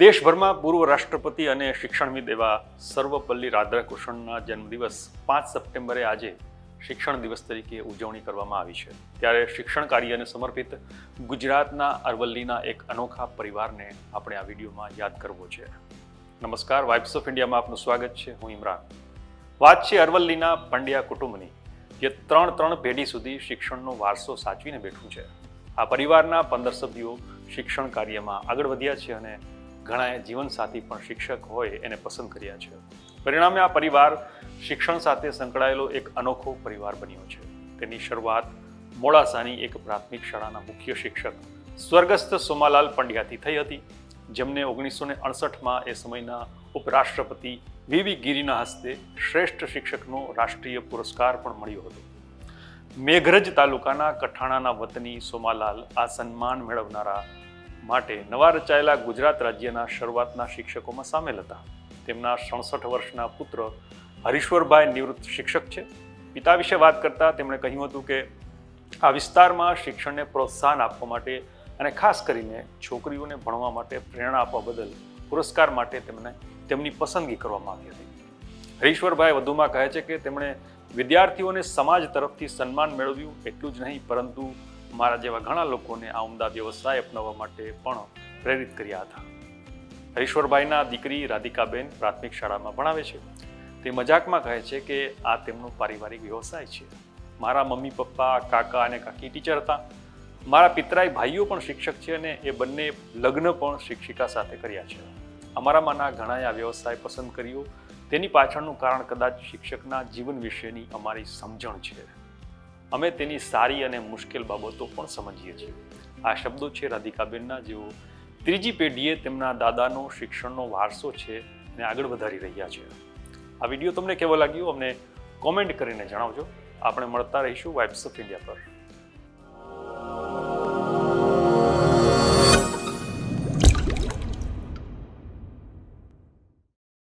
દેશભરમાં પૂર્વ રાષ્ટ્રપતિ અને શિક્ષણવિદ એવા સર્વપલ્લી રાધાકૃષ્ણનના જન્મદિવસ પાંચ સપ્ટેમ્બરે આજે શિક્ષણ દિવસ તરીકે ઉજવણી કરવામાં આવી છે. ત્યારે શિક્ષણ કાર્યને સમર્પિત ગુજરાતના અરવલ્લીના એક અનોખા પરિવારને આપણે આ વિડીયોમાં યાદ કરવો છે. નમસ્કાર વાઇબ્સ ઓફ ઇન્ડિયામાં આપનું સ્વાગત છે. હું ઇમરાન. વાત છે અરવલ્લીના પંડ્યા કુટુંબની, જે ત્રણ ત્રણ પેઢી સુધી શિક્ષણનો વારસો સાચવીને બેઠું છે. આ પરિવારના પંદર સભ્યો શિક્ષણ કાર્યમાં આગળ વધ્યા છે અને ઘણાએ જીવનસાથી પણ શિક્ષક હોય એને પસંદ કર્યા છે. પરિણામે આ પરિવાર શિક્ષણ સાથે સંકળાયેલો એક અનોખો પરિવાર બન્યો છે. તેની શરૂઆત મોડાસાની એક પ્રાથમિક શાળાના મુખ્ય શિક્ષક સ્વર્ગસ્થ સોમાલાલ પંડ્યાથી થઈ હતી, જેમને ઓગણીસો ને અડસઠમાં એ સમયના ઉપરાષ્ટ્રપતિ વીવી ગિરીના હસ્તે શ્રેષ્ઠ શિક્ષકનો રાષ્ટ્રીય પુરસ્કાર પણ મળ્યો હતો. મેઘરજ તાલુકાના કઠાણાના વતની સોમાલાલ આ સન્માન મેળવનારા માટે નવા રચાયેલા ગુજરાત રાજ્યના શરૂઆતના શિક્ષકોમાં સામેલ હતા. તેમના સડસઠ વર્ષના પુત્ર હરીશ્વરભાઈ નિવૃત્ત શિક્ષક છે. પિતા વિશે વાત કરતા તેમણે કહ્યું હતું કે, આ વિસ્તારમાં શિક્ષણને પ્રોત્સાહન આપવા માટે અને ખાસ કરીને છોકરીઓને ભણવા માટે પ્રેરણા આપવા બદલ પુરસ્કાર માટે તેમને તેમની પસંદગી કરવામાં આવી હતી. હરીશ્વરભાઈ વધુમાં કહે છે કે, તેમણે વિદ્યાર્થીઓને સમાજ તરફથી સન્માન મેળવ્યું એટલું જ નહીં, પરંતુ મારા જેવા ઘણા લોકોને આ ઉમદા વ્યવસાય અપનાવવા માટે પણ પ્રેરિત કર્યા હતા. હરીશ્વરભાઈના દીકરી રાધિકાબેન પ્રાથમિક શાળામાં ભણાવે છે. તે મજાકમાં કહે છે કે આ તેમનો પારિવારિક વ્યવસાય છે. મારા મમ્મી, પપ્પા, કાકા અને કાકી ટીચર હતા. મારા પિતરાએ ભાઈઓ પણ શિક્ષક છે અને એ બંને લગ્ન પણ શિક્ષિકા સાથે કર્યા છે. અમારામાંના ઘણાએ આ વ્યવસાય પસંદ કર્યો. તેની પાછળનું કારણ કદાચ શિક્ષકના જીવન વિશેની અમારી સમજણ છે. અમે તેની સારી અને મુશ્કેલ બાબતો પણ સમજીએ છીએ. આ શબ્દો છે રાધિકાબેનના, જેઓ ત્રીજી પેઢીએ તેમના દાદાનો શિક્ષણનો વારસો છે અને આગળ વધારી રહ્યા છે. આ વીડિયો તમને કેવો લાગ્યો? અમને કોમેન્ટ કરીને જણાવજો. આપણે મળતા રહીશું વાઇબ્સ ઓફ ઇન્ડિયા પર.